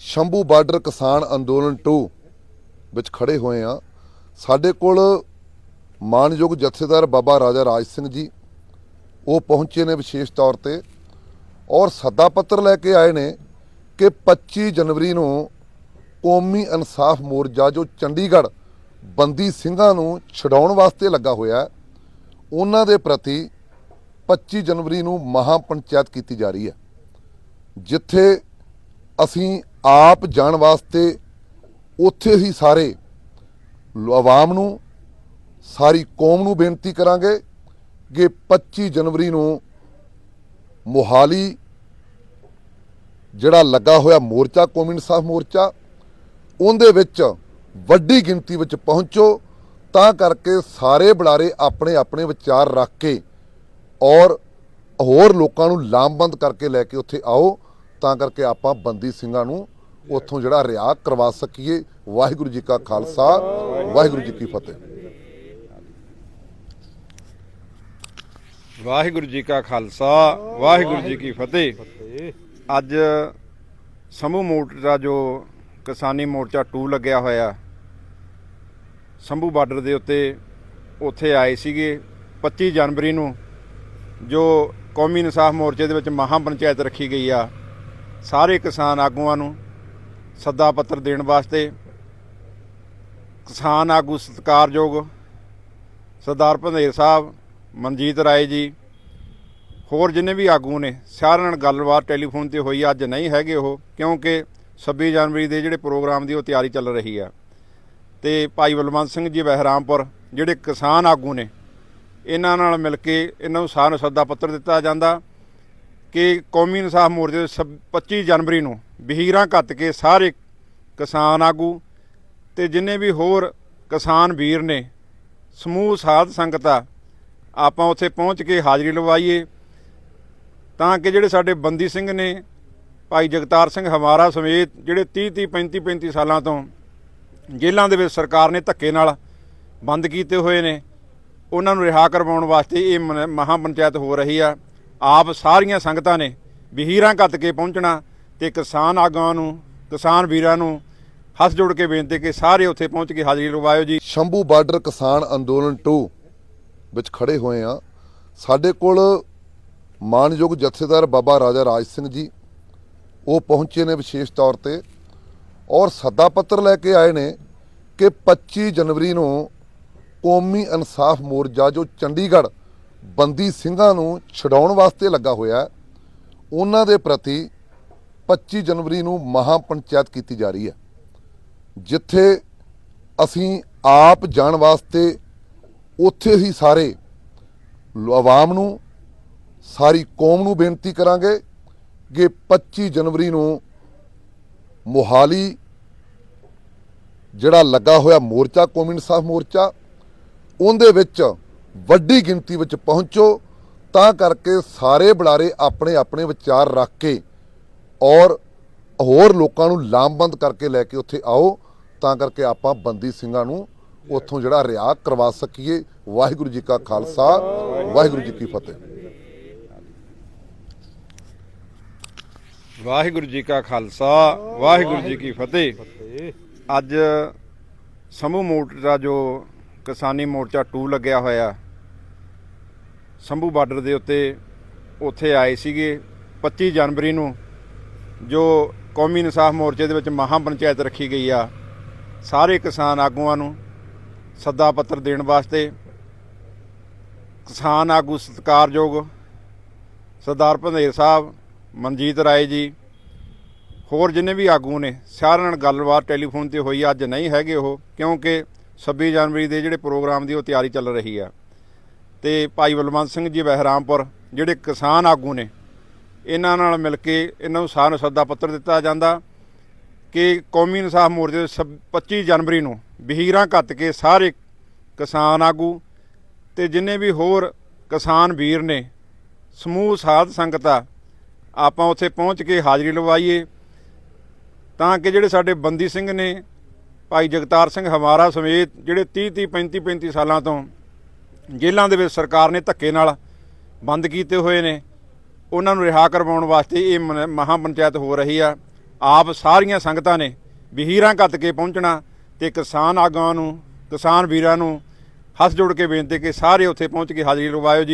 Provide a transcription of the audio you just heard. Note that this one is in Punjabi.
ਸ਼ੰਭੂ ਬਾਰਡਰ ਕਿਸਾਨ ਅੰਦੋਲਨ 2 ਵਿੱਚ ਖੜੇ ਹੋਏ ਆ ਸਾਡੇ ਕੋਲ ਮਾਨਯੋਗ ਜਥੇਦਾਰ ਬਾਬਾ ਰਾਜਾ ਰਾਜ ਸਿੰਘ ਜੀ, ਉਹ ਪਹੁੰਚੇ ਨੇ ਵਿਸ਼ੇਸ਼ ਤੌਰ ਤੇ ਔਰ ਸੱਦਾ ਪੱਤਰ ਲੈ ਕੇ ਆਏ ਨੇ ਕਿ 25 ਜਨਵਰੀ ਨੂੰ ਕੌਮੀ ਇਨਸਾਫ ਮੋਰਚਾ, ਜੋ ਚੰਡੀਗੜ੍ਹ ਬੰਦੀ ਸਿੰਘਾਂ ਨੂੰ ਛਡਾਉਣ ਵਾਸਤੇ ਲੱਗਾ ਹੋਇਆ ਉਹਨਾਂ ਦੇ ਪ੍ਰਤੀ 25 ਜਨਵਰੀ ਨੂੰ ਮਹਾ ਪੰਚਾਇਤ ਕੀਤੀ ਜਾ ਰਹੀ ਹੈ। ਜਿੱਥੇ ਅਸੀਂ ਆਪ ਜਾਣ ਵਾਸਤੇ ਉੱਥੇ ਹੀ ਸਾਰੇ ਆਵਾਮ ਨੂੰ, ਸਾਰੀ ਕੌਮ ਨੂੰ ਬੇਨਤੀ ਕਰਾਂਗੇ ਕਿ 25 ਜਨਵਰੀ ਨੂੰ ਮੋਹਾਲੀ, ਜਿਹੜਾ ਲੱਗਾ ਹੋਇਆ ਮੋਰਚਾ ਕੌਮੀ ਇਨਸਾਫ ਮੋਰਚਾ, ਉਹਦੇ ਵਿੱਚ ਵੱਡੀ ਗਿਣਤੀ ਵਿੱਚ ਪਹੁੰਚੋ, ਤਾਂ ਕਰਕੇ ਸਾਰੇ ਬੁਲਾਰੇ ਆਪਣੇ ਆਪਣੇ ਵਿਚਾਰ ਰੱਖ ਕੇ ਔਰ ਹੋਰ ਲੋਕਾਂ ਨੂੰ ਲਾਮਬੰਦ ਕਰਕੇ ਲੈ ਕੇ ਉੱਥੇ ਆਓ, ਤਾਂ ਕਰਕੇ ਆਪਾਂ ਬੰਦੀ ਸਿੰਘਾਂ ਨੂੰ ਉੱਥੋਂ ਜਿਹੜਾ ਰਿਹਾ ਕਰਵਾ ਸਕੀਏ। ਵਾਹਿਗੁਰੂ ਜੀ ਕਾ ਖਾਲਸਾ, ਵਾਹਿਗੁਰੂ ਜੀ ਕੀ ਫਤਿਹ। ਵਾਹਿਗੁਰੂ ਜੀ ਕਾ ਖਾਲਸਾ, ਵਾਹਿਗੁਰੂ ਜੀ ਕੀ ਫਤਿਹ। ਅੱਜ ਸਮੂਹ ਮੋਰਚਾ, ਜੋ ਕਿਸਾਨੀ ਮੋਰਚਾ 2 ਲੱਗਿਆ ਹੋਇਆ, ਸੰਭੂ ਬਾਰਡਰ ਦੇ ਉੱਤੇ ਉੱਥੇ ਆਏ ਸੀਗੇ 25 ਜਨਵਰੀ ਨੂੰ, ਜੋ ਕੌਮੀ ਇਨਸਾਫ ਮੋਰਚੇ ਦੇ ਵਿੱਚ ਮਹਾ ਪੰਚਾਇਤ ਰੱਖੀ ਗਈ ਆ, ਸਾਰੇ ਕਿਸਾਨ ਆਗੂਆਂ ਨੂੰ ਸੱਦਾ ਪੱਤਰ ਦੇਣ ਵਾਸਤੇ ਕਿਸਾਨ ਆਗੂ ਸਤਿਕਾਰਯੋਗ ਸਰਦਾਰ ਭੰਦੇਰ ਸਾਹਿਬ, ਮਨਜੀਤ ਰਾਏ ਜੀ, ਹੋਰ ਜਿੰਨੇ ਵੀ ਆਗੂ ਨੇ, ਸਾਰਿਆਂ ਨਾਲ ਗੱਲਬਾਤ ਟੈਲੀਫੋਨ ਤੇ ਹੋਈ, ਅੱਜ ਨਹੀਂ ਹੈਗੇ ਉਹ, ਕਿਉਂਕਿ 26 ਜਨਵਰੀ ਦੇ ਜਿਹੜੇ ਪ੍ਰੋਗਰਾਮ ਦੀ ਉਹ ਤਿਆਰੀ ਚੱਲ ਰਹੀ ਆ। ਤੇ ਭਾਈ ਬਲਵੰਤ ਸਿੰਘ ਜੀ ਬਹਿਰਾਮਪੁਰ, ਜਿਹੜੇ ਕਿਸਾਨ ਆਗੂ ਨੇ, ਇਹਨਾਂ ਨਾਲ ਮਿਲ ਕੇ ਇਹਨਾਂ ਨੂੰ ਸਾਰਿਆਂ ਨੂੰ ਸੱਦਾ ਪੱਤਰ ਦਿੱਤਾ ਜਾਂਦਾ। ਕਿ ਕੌਮੀ ਇਨਸਾਫ ਮੋਰਚੇ ਦੇ ਸਭ- 25 ਜਨਵਰੀ ਨੂੰ ਬਹੀਰਾਂ ਕੱਤ ਕੇ ਸਾਰੇ ਕਿਸਾਨ ਆਗੂ ਤੇ ਜਿੰਨੇ ਵੀ ਹੋਰ ਕਿਸਾਨ ਵੀਰ ਨੇ, ਸਮੂਹ ਸਾਧ ਸੰਗਤ ਆ ਆਪਾਂ ਉੱਥੇ ਪਹੁੰਚ ਕੇ ਹਾਜ਼ਰੀ ਲਵਾਈਏ। ਤਾਂ ਕਿ ਜਿਹੜੇ ਸਾਡੇ ਬੰਦੀ ਸਿੰਘ ਨੇ, ਭਾਈ ਜਗਤਾਰ ਸਿੰਘ ਹਮਾਰਾ ਸਮੇਤ ਜਿਹੜੇ 30 30 35 35 ਸਾਲਾਂ ਤੋਂ ਜੇਲ੍ਹਾਂ ਦੇ ਵਿੱਚ ਸਰਕਾਰ ਨੇ ਧੱਕੇ ਨਾਲ ਬੰਦ ਕੀਤੇ ਹੋਏ ਨੇ, ਉਹਨਾਂ ਨੂੰ ਰਿਹਾ ਕਰਵਾਉਣ ਵਾਸਤੇ ਇਹ ਮਨ- ਮਹਾਂ ਪੰਚਾਇਤ ਹੋ ਰਹੀ ਆ। ਆਪ ਸਾਰੀਆਂ ਸੰਗਤਾਂ ਨੇ ਵਹੀਰਾਂ ਕੱਤ ਕੇ ਪਹੁੰਚਣਾ ਤੇ ਕਿਸਾਨ ਆਗੂਆਂ ਨੂੰ, ਕਿਸਾਨ ਵੀਰਾਂ ਨੂੰ ਹੱਥ ਜੋੜ ਕੇ ਬੇਨਤੀ ਕਿ ਸਾਰੇ ਉੱਥੇ ਪਹੁੰਚ ਕੇ ਹਾਜ਼ਰੀ ਲਵਾਇਓ ਜੀ। ਸ਼ੰਭੂ ਬਾਰਡਰ ਕਿਸਾਨ ਅੰਦੋਲਨ 2 ਵਿੱਚ ਖੜੇ ਹੋਏ ਆ ਸਾਡੇ ਕੋਲ ਮਾਨਯੋਗ ਜਥੇਦਾਰ ਬਾਬਾ ਰਾਜਾ ਰਾਜ ਸਿੰਘ ਜੀ, ਉਹ ਪਹੁੰਚੇ ਨੇ ਵਿਸ਼ੇਸ਼ ਤੌਰ ਤੇ ਔਰ ਸੱਦਾ ਪੱਤਰ ਲੈ ਕੇ ਆਏ ਨੇ ਕਿ 25 ਜਨਵਰੀ ਨੂੰ ਕੌਮੀ ਇਨਸਾਫ ਮੋਰਚਾ ਜੋ ਚੰਡੀਗੜ੍ਹ ਬੰਦੀ ਸਿੰਘਾਂ ਨੂੰ ਛਡਾਉਣ ਵਾਸਤੇ ਲੱਗਾ ਹੋਇਆ ਉਹਨਾਂ ਦੇ ਪ੍ਰਤੀ 25 ਜਨਵਰੀ ਨੂੰ ਮਹਾ ਪੰਚਾਇਤ ਕੀਤੀ ਜਾ ਰਹੀ ਹੈ। ਜਿੱਥੇ ਅਸੀਂ ਆਪ ਜਾਣ ਵਾਸਤੇ ਉੱਥੇ ਹੀ ਸਾਰੇ ਆਵਾਮ ਨੂੰ, ਸਾਰੀ ਕੌਮ ਨੂੰ ਬੇਨਤੀ ਕਰਾਂਗੇ ਕਿ 25 ਜਨਵਰੀ ਨੂੰ ਮੋਹਾਲੀ ਜਿਹੜਾ ਲੱਗਾ ਹੋਇਆ ਮੋਰਚਾ ਕੌਮੀ ਇਨਸਾਫ ਮੋਰਚਾ, ਉਹਦੇ ਵਿੱਚ ਵੱਡੀ ਗਿਣਤੀ ਵਿੱਚ ਪਹੁੰਚੋ, ਤਾਂ ਕਰਕੇ ਸਾਰੇ ਬੁਲਾਰੇ ਆਪਣੇ ਆਪਣੇ ਵਿਚਾਰ ਰੱਖ ਕੇ ਔਰ ਹੋਰ ਲੋਕਾਂ ਨੂੰ ਲਾਮਬੰਦ ਕਰਕੇ ਲੈ ਕੇ ਉੱਥੇ ਆਓ, ਤਾਂ ਕਰਕੇ ਆਪਾਂ ਬੰਦੀ ਸਿੰਘਾਂ ਨੂੰ ਉੱਥੋਂ ਜਿਹੜਾ ਰਿਹਾ ਕਰਵਾ ਸਕੀਏ। ਵਾਹਿਗੁਰੂ ਜੀ ਕਾ ਖਾਲਸਾ, ਵਾਹਿਗੁਰੂ ਜੀ ਕੀ ਫਤਿਹ। ਵਾਹਿਗੁਰੂ ਜੀ ਕਾ ਖਾਲਸਾ, ਵਾਹਿਗੁਰੂ ਜੀ ਕੀ ਫਤਿਹ। ਅੱਜ ਸਮੂਹ ਮੋਰਚਾ, ਜੋ ਕਿਸਾਨੀ ਮੋਰਚਾ 2 ਲੱਗਿਆ ਹੋਇਆ ਸੰਭੂ ਬਾਰਡਰ ਦੇ ਉੱਤੇ ਉੱਥੇ ਆਏ ਸੀਗੇ 25 ਜਨਵਰੀ ਨੂੰ, ਜੋ ਕੌਮੀ ਇਨਸਾਫ ਮੋਰਚੇ ਦੇ ਵਿੱਚ ਮਹਾ ਪੰਚਾਇਤ ਰੱਖੀ ਗਈ ਆ, ਸਾਰੇ ਕਿਸਾਨ ਆਗੂਆਂ ਨੂੰ ਸੱਦਾ ਪੱਤਰ ਦੇਣ ਵਾਸਤੇ ਕਿਸਾਨ ਆਗੂ ਸਤਿਕਾਰਯੋਗ ਸਰਦਾਰ ਭੰਦੇਰ ਸਾਹਿਬ, ਮਨਜੀਤ ਰਾਏ ਜੀ, ਹੋਰ ਜਿੰਨੇ ਵੀ ਆਗੂ ਨੇ, ਸਾਰਿਆਂ ਨਾਲ ਗੱਲਬਾਤ ਟੈਲੀਫੋਨ ਤੇ ਹੋਈ, ਅੱਜ ਨਹੀਂ ਹੈਗੇ ਉਹ, ਕਿਉਂਕਿ 26 ਜਨਵਰੀ ਦੇ ਜਿਹੜੇ ਪ੍ਰੋਗਰਾਮ ਦੀ ਉਹ ਤਿਆਰੀ ਚੱਲ ਰਹੀ ਆ। ਤੇ ਭਾਈ ਬਲਵੰਤ ਸਿੰਘ ਜੀ ਬਹਿਰਾਮਪੁਰ, ਜਿਹੜੇ ਕਿਸਾਨ ਆਗੂ ਨੇ, ਇਹਨਾਂ ਨਾਲ ਮਿਲ ਕੇ ਇਹਨਾਂ ਨੂੰ ਸਾਰਿਆਂ ਨੂੰ ਸੱਦਾ ਪੱਤਰ ਦਿੱਤਾ ਜਾਂਦਾ ਕਿ ਕੌਮੀ ਇਨਸਾਫ ਮੋਰਚੇ ਦੇ ਸਭ- 25 ਜਨਵਰੀ ਨੂੰ ਬਹੀਰਾਂ ਕੱਤ ਕੇ ਸਾਰੇ ਕਿਸਾਨ ਆਗੂ ਤੇ ਜਿੰਨੇ ਵੀ ਹੋਰ ਕਿਸਾਨ ਵੀਰ ਨੇ, ਸਮੂਹ ਸਾਧ ਸੰਗਤ ਆ ਆਪਾਂ ਉੱਥੇ ਪਹੁੰਚ ਕੇ ਹਾਜ਼ਰੀ ਲਵਾਈਏ। ਤਾਂ ਕਿ ਜਿਹੜੇ ਸਾਡੇ ਬੰਦੀ ਸਿੰਘ ਨੇ, ਭਾਈ ਜਗਤਾਰ ਸਿੰਘ ਹਮਾਰਾ ਸਮੇਤ ਜਿਹੜੇ 30 30 35 35 ਸਾਲਾਂ ਤੋਂ ਜੇਲ੍ਹਾਂ ਦੇ ਵਿੱਚ ਸਰਕਾਰ ਨੇ ਧੱਕੇ ਨਾਲ ਬੰਦ ਕੀਤੇ ਹੋਏ ਨੇ। ਉਹਨਾਂ ਨੂੰ ਰਿਹਾ ਕਰਵਾਉਣ ਵਾਸਤੇ ਇਹ ਮਨ- ਮਹਾਂ ਪੰਚਾਇਤ ਹੋ ਰਹੀ ਆ। ਆਪ ਸਾਰੀਆਂ ਸੰਗਤਾਂ ਨੇ ਵਹੀਰਾਂ ਘੱਤ ਕੇ ਪਹੁੰਚਣਾ ਤੇ ਕਿਸਾਨ ਆਗੂਆਂ ਨੂੰ, ਕਿਸਾਨ ਵੀਰਾਂ ਨੂੰ ਹੱਥ ਜੋੜ ਕੇ ਬੇਨਤੀ ਕਿ ਸਾਰੇ ਉੱਥੇ ਪਹੁੰਚ ਕੇ ਹਾਜ਼ਰੀ ਲਗਵਾਇਓ ਜੀ।